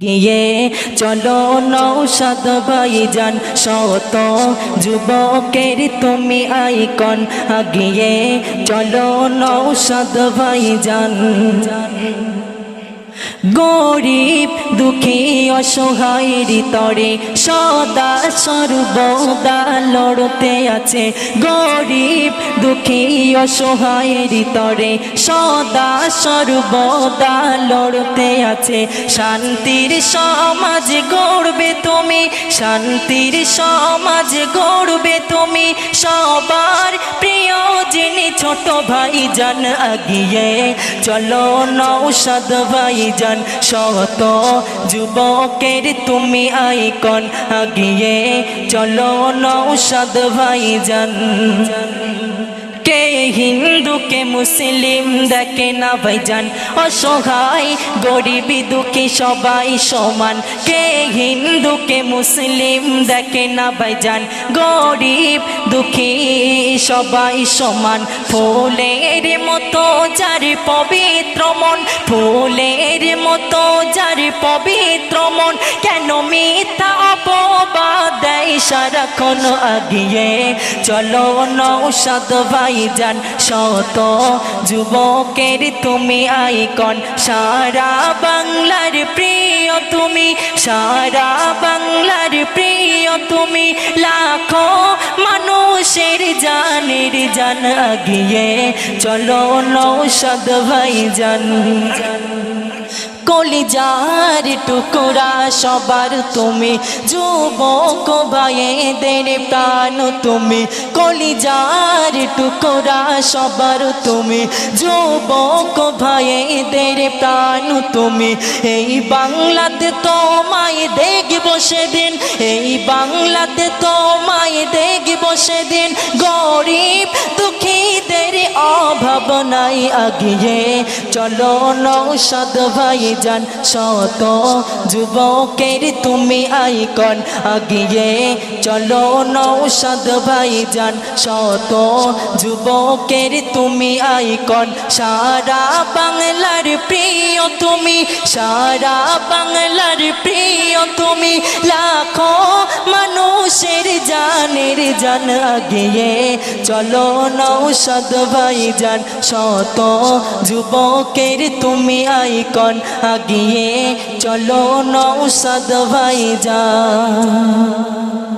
গিয়ে চলো নৌসাদ ভাইজান শত যুবকের তুমি আইকন। আগিয়ে চলো নৌসাদ ভাইজান। গরিব, দুঃখী অসহায়ের তরে সদা সর্বদা লড়তে আছে। গরিব, দুঃখী অসহায়ের তরে সদা সর্বদা লড়তে আছে। শান্তির সমাজ গড়বে তুমি, শান্তির সমাজ গড়বে তুমি, সবার ছোট ভাই যান আগিয়ে, চলো নৌসাদ ভাই যান শত যুবকের তুমি আইকন আগিয়ে, চলো নৌসাদ ভাই যান কে হিন্দু কে মুসলিম দেখে না ভাইজান। অসহায়, গরিব দুঃখী সবাই সমান। কে হিন্দু কে মুসলিম দেখে না ভাইজান? গরিব দুঃখী সবাই সমান। ফুলের মতো যার পবিত্র মন, ফুলের মতো যার পবিত্র মন। কেন মিথ্যা সারাক্ষণ আগিয়ে। চলো নৌসাদ ভাইজান, শত যুবকের তুমি আইকন। সারা বাংলার প্রিয় তুমি, সারা বাংলার প্রিয় তুমি। লাখো মানুষের জানের জান আগিয়ে। চলো নৌসাদ ভাইজান। কলিজার টুকরা সবার তুমি, যুবক ভাইদের প্রাণ তুমি, কলিজার টুকরা সবার তুমি, যুবক ভাইদের প্রাণ তুমি। এই বাংলাতে তোমায় দেখব সেদিন, এই বাংলাতে তোমায় দেখব সেদিন। গরিব দুঃখীদের অভাব নাই আগিয়ে। চলো নৌসদ ভাই যান, শত যুবকের তুমি আইকন আগিয়ে। চলো নৌসদ ভাই যান, শত যুবকের তুমি আইকন। সারা বাংলার প্রিয় তুমি, সারা বাংলার প্রিয় তুমি। লাখো মানুষের জানের জান গিয়ে, চলো নৌসদ ভাই যান শত যুবকের তুমি আইকন আগিয়ে, চলো নৌসদ ভাই যান